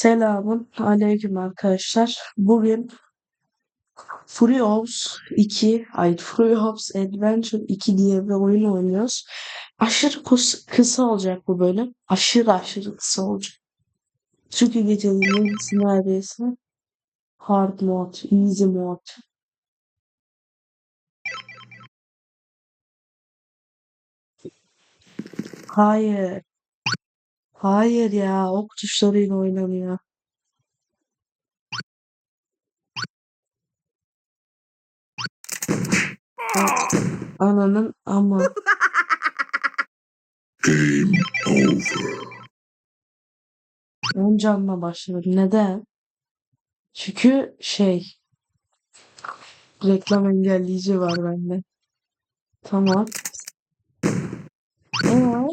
Selamun aleyküm arkadaşlar. Bugün Free Ops 2, ay Free Ops Adventure 2 diye bir oyun oynuyoruz. Aşırı kısa olacak bu bölüm. Aşırı aşırı kısa olacak. Çünkü yarısı neredeyse hard mode, easy mode. Hayır. Hayır ya. Ok tuşlarıyla oynanıyor. Ananın ama. Game over. 10 canla başladım. Neden? Çünkü şey reklam engelleyici var bende. Tamam. Ee,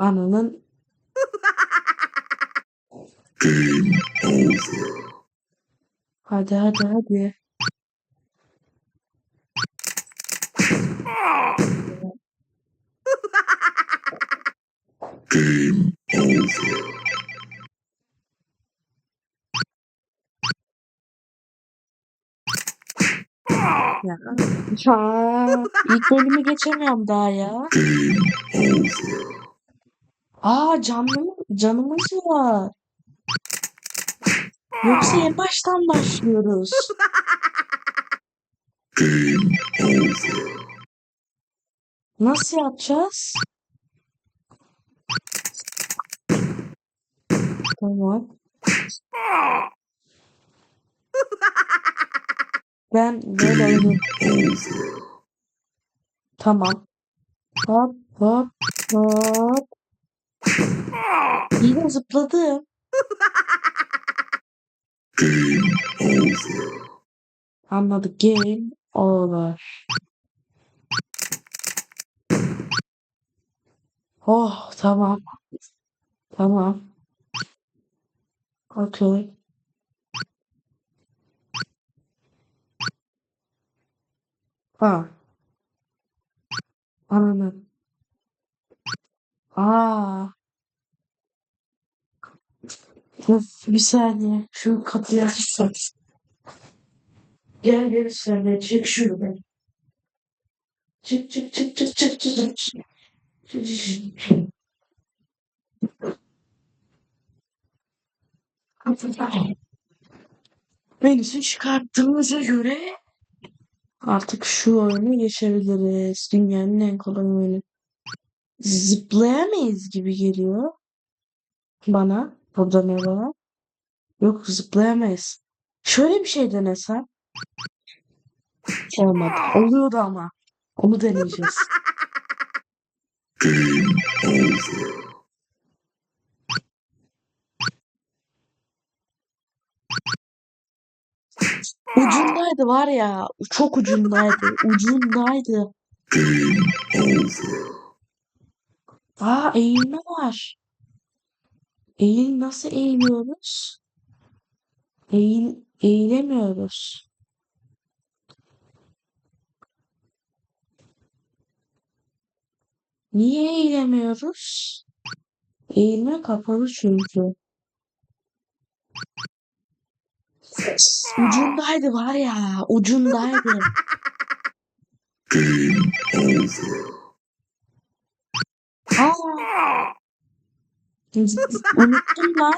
ananın Game over. hadi hadi hadi. Game over. Ya. Ya. İlk bölümü geçemiyorum daha ya. Game over. Aa canlı, canımız var. Yoksa en baştan başlıyoruz. Game over. Nasıl yapacağız? Tamam. Ben böyle. Over. Tamam. Hop hop hop. Yine zıpladım. Game over. Anladık. Game over. Oh tamam. Tamam. Okey. Ha. Ananı. Aa. Bir saniye. Şu kapıyı açsam. Gel gel sen çık şuradan. Çık çık çık çık çık çık. çık. Menüsü çıkarttığımıza göre artık şu oyunu geçebiliriz. Dünyanın en kolay oyunu. Zıplayamayız gibi geliyor bana. Burada ne var? Yok zıplayamayız. Şöyle bir şey denesem. Olmadı. Oluyordu ama. Onu deneyeceğiz. Ucundaydı var ya. Çok ucundaydı. Ucundaydı. Game over. Aa eğilme var. Eğil nasıl eğiliyoruz? Eğil eğilemiyoruz. Niye eğilemiyoruz? Eğilme kapalı çünkü. Ucundaydı var ya. Ucundaydı. Game over. Aa. Unuttum.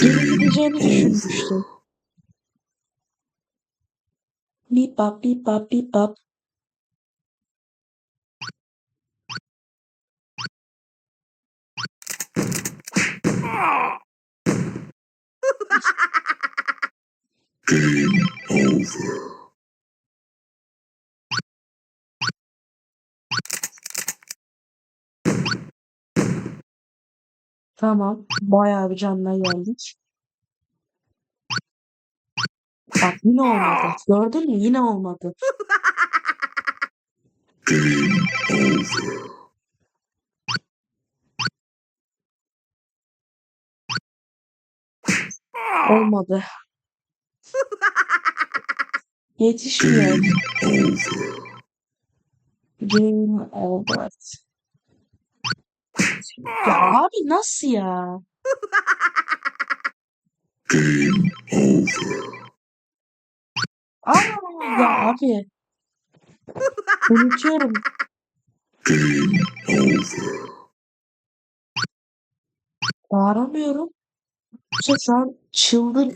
Geri gideceğini düşünmüştüm. Bip bap bip bap bip bap. Game over. Tamam. Bayağı bir canına geldik. Bak yine olmadı. Gördün mü? Yine olmadı. Game. Olmadı. Yetişmiyor. Over. Game over. Ya abi nasıl ya? Game over. Aa, ya abi. Unutuyorum. Game over. Bağıramıyorum. İşte şu an çıldır.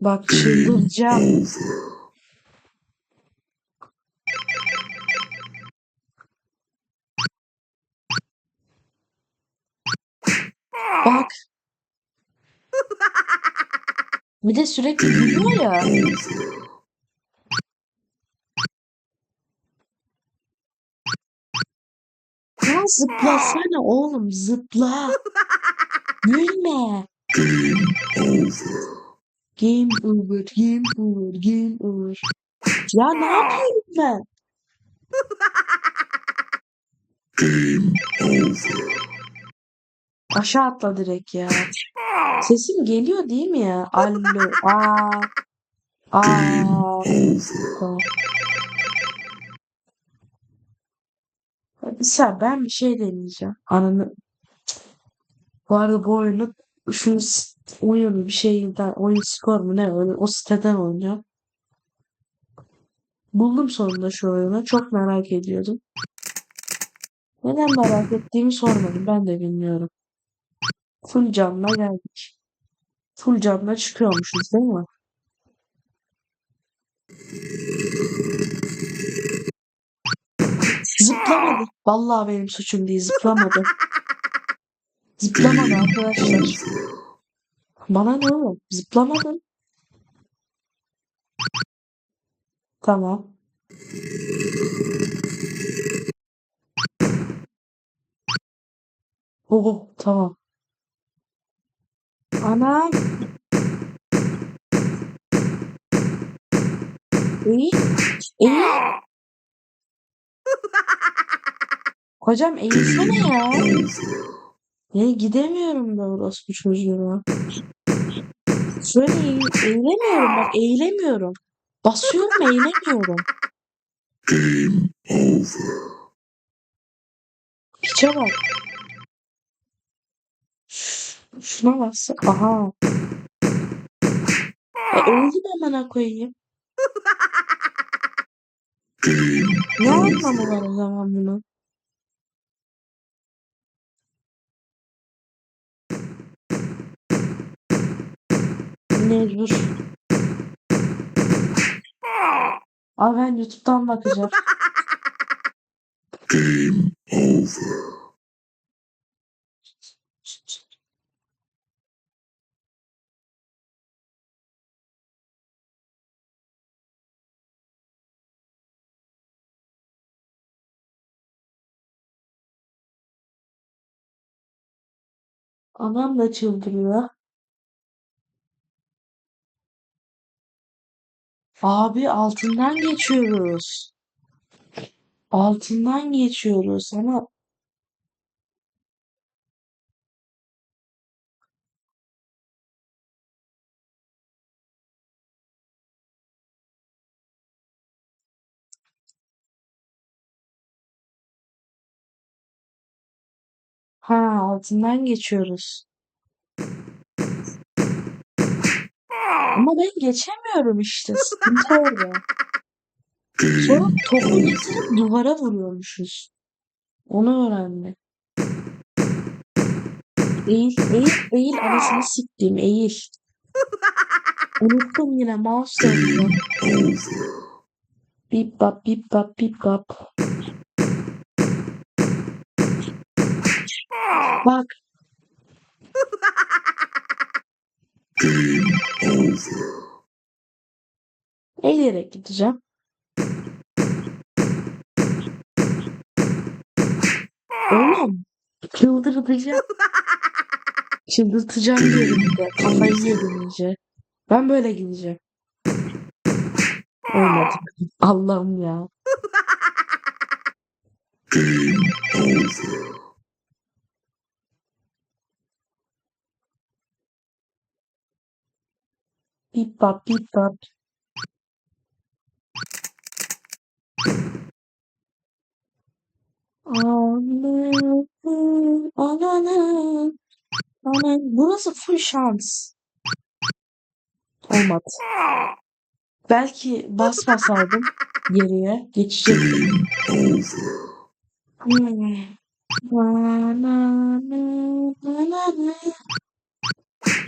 Bak çıldıracağım. Over. Bak. Bir de sürekli gülüyor ya. Ya zıplasana oğlum zıpla. Gülme. Game over. Game over, game over, game over. Ya ne yapıyorum ben? Game over. Aşağı atla direkt ya. Sesim geliyor değil mi ya? Alo. Aa. Aa. Over. Tamam. Mesela ben bir şey deneyeceğim. Ananı. Bu arada bu oyunu şu s- oyun bir şeyden oyun skor mu ne öyle o siteden oynayacağım. Buldum sonunda şu oyunu. Çok merak ediyordum. Neden merak ettiğimi sormadım. Ben de bilmiyorum. Full canla geldik. Full canla çıkıyormuşuz değil mi? Zıplamadı. Vallahi benim suçum değil. Zıplamadı. Zıplamadı arkadaşlar. Bana ne oğlum? Zıplamadın. Tamam. Oh tamam. Anam. İyi. İyi. Hocam eğilsene ya. Over. Ya gidemiyorum da orospu çocuğuna. Şöyle eğil eğilemiyorum bak eğilemiyorum. Basıyorum eğilemiyorum. Game over. Piçe bak. Şuna bas. Aha. E öldüm amına koyayım. Game Ne anlamı var o zaman bunun? Mecbur. Abi ben YouTube'dan bakacağım. game over. Anam da çıldırıyor. Abi altından geçiyoruz. Altından geçiyoruz ama ha altından geçiyoruz. Ama ben geçemiyorum işte. Sıkıntı orada. Sonra topu getirip duvara vuruyormuşuz. Onu öğrendim. Eğil, eğil, eğil anasını siktiğim eğil. Unuttum yine mouse over. Bip bap bip bap bip bap. Bak Game over. eğilerek gideceğim. Oğlum çıldırtacağım. Çıldırtacağım diyorum bir de. Kafayı yedim iyice. Ben böyle gideceğim. Olmadı. Allah'ım ya. Game over. bip bap bip bap. Burası full şans. Olmadı. Belki basmasaydım geriye geçecektim. Hmm.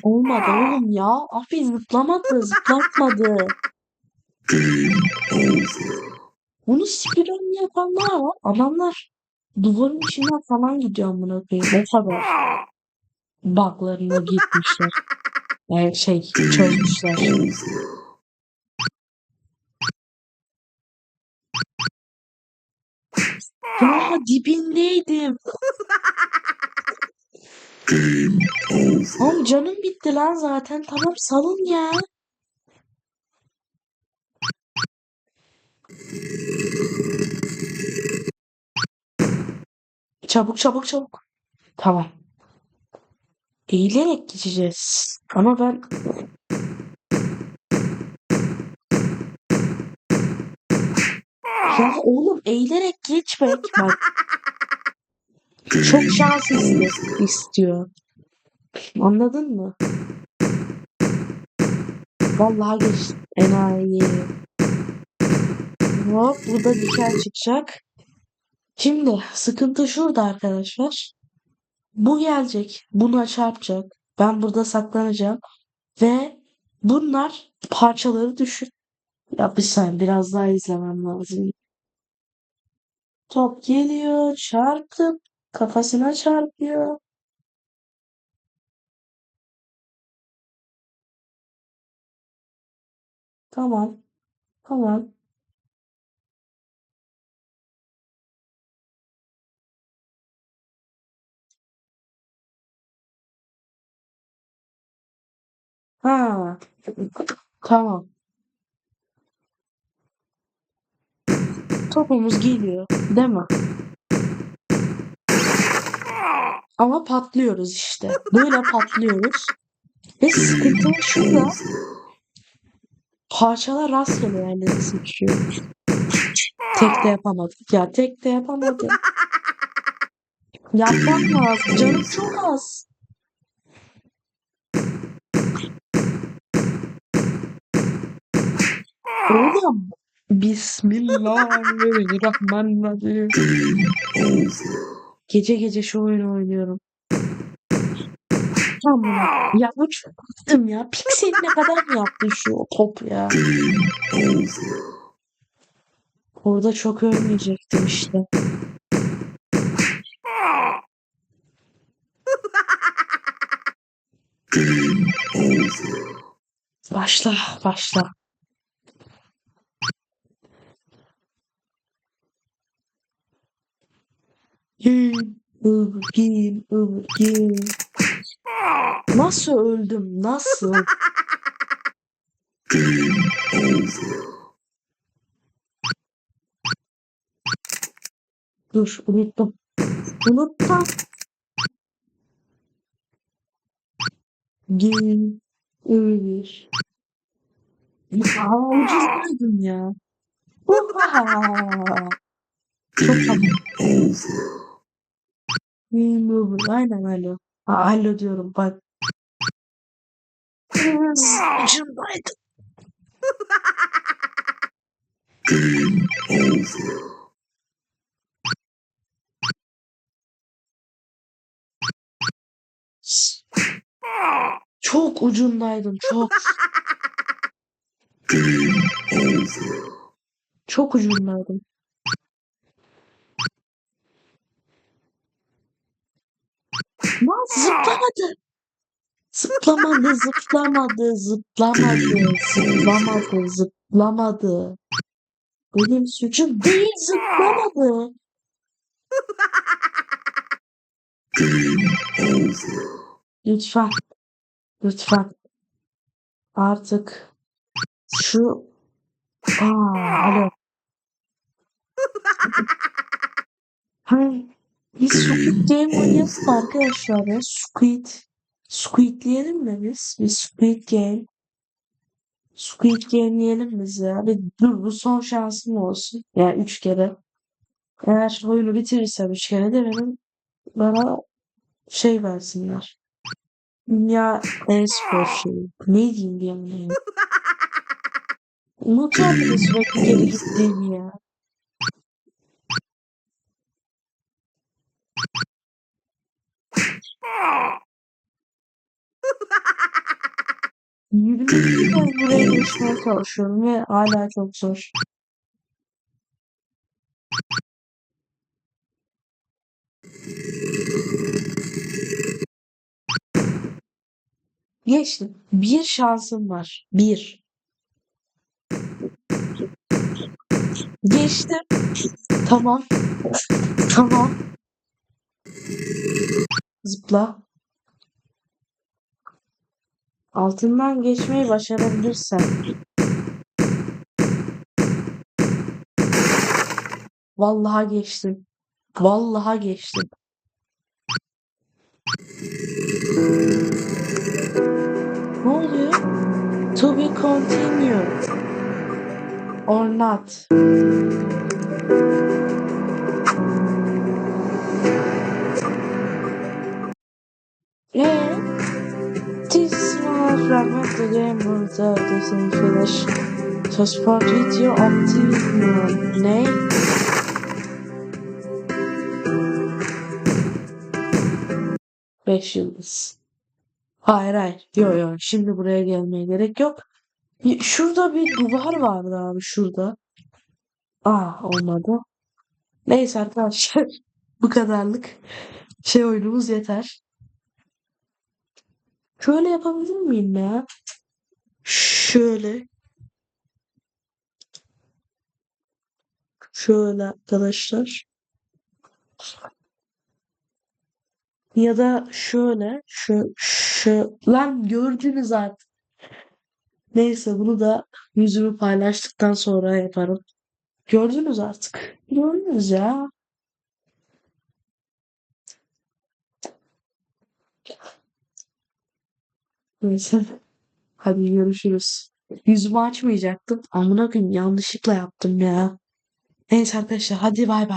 Olmadı oğlum ya. Abi zıplamadı, zıplatmadı. Game over. Bunu speedrun yapanlar var. Adamlar duvarın içinden falan gidiyor amına koyayım. O kadar buglarına gitmişler. Yani şey çözmüşler. Ya dibindeydim. Game over. Oğlum canım bitti lan zaten. Tamam salın ya. Çabuk çabuk çabuk. Tamam. Eğilerek geçeceğiz. Ama ben ya oğlum eğilerek geçmek bak çok Game şans iste- istiyor. Anladın mı? Vallahi geç. Enayi. Hop burada diken çıkacak. Şimdi sıkıntı şurada arkadaşlar. Bu gelecek. Buna çarpacak. Ben burada saklanacağım. Ve bunlar parçaları düşün. Ya bir saniye biraz daha izlemem lazım. Top geliyor. Çarptım. Kafasına çarpıyor. Tamam. Tamam. Ha. Tamam. Topumuz geliyor. Değil mi? Ama patlıyoruz işte. Böyle patlıyoruz. Ve sıkıntı şurada. Parçalar rastgele yerlere sıçrıyor. Tek de yapamadık. Ya tek de yapamadım. Yapmam lazım. Canım çok az. Oğlum. Bismillahirrahmanirrahim. Gece gece şu oyunu oynuyorum. Tamam. Ya bu çok bıktım ya. Pikseline kadar mı yaptın şu top ya? Orada çok ölmeyecektim işte. Başla, başla. Over, game. Nasıl öldüm? Nasıl? Game over. Dur, unuttum. Unuttum. Game over. Aa, ucuzlaydın ya. Uhaha. Çok Game over. Game over. Aynen alo. Aa, alo diyorum bak. Ucundaydı. Game over. Çok ucundaydım. Çok. Game over. Çok ucundaydım. Lan zıplamadı. Zıplamadı, zıplamadı, zıplamadı, zıplamadı, zıplamadı. Benim suçum değil, zıplamadı. Lütfen, lütfen. Artık şu... Aa, alo. Hayır. Biz Squid Game mı arkadaşlar ya? Squid. Squidleyelim mi biz? Bir Squid Game. Squid Game'leyelim biz ya. Bir dur bu son şansım olsun. Yani üç kere. Eğer oyunu bitirirsem üç kere de benim bana şey versinler. Dünya e-spor şeyi. Ne diyeyim bir yani. Unutuyorum sürekli geri gittiğimi ya. Yirmi kez buraya geçmeye çalışıyorum ve hala çok zor. Geçtim. Bir şansım var. Bir. Geçtim. Tamam. Tamam. Zıpla. Altından geçmeyi başarabilirsen. Vallahi geçtim. Vallahi geçtim. Ne oluyor? To be continued. Or not. Eee? This fragment of the game was uh, doesn't finish. So spot video optimum. Ne? Beş yıldız. Hayır hayır. Yok yok. Şimdi buraya gelmeye gerek yok. Şurada bir duvar vardı abi şurada. Aa olmadı. Neyse arkadaşlar. Bu kadarlık şey oyunumuz yeter. Şöyle yapabilir miyim ya? Şöyle. Şöyle arkadaşlar. Ya da şöyle. Şu, şu. Lan gördünüz artık. Neyse bunu da yüzümü paylaştıktan sonra yaparım. Gördünüz artık. Gördünüz ya. Neyse. Hadi görüşürüz. Yüzümü açmayacaktım. Amına koyayım yanlışlıkla yaptım ya. Neyse arkadaşlar hadi bay bay.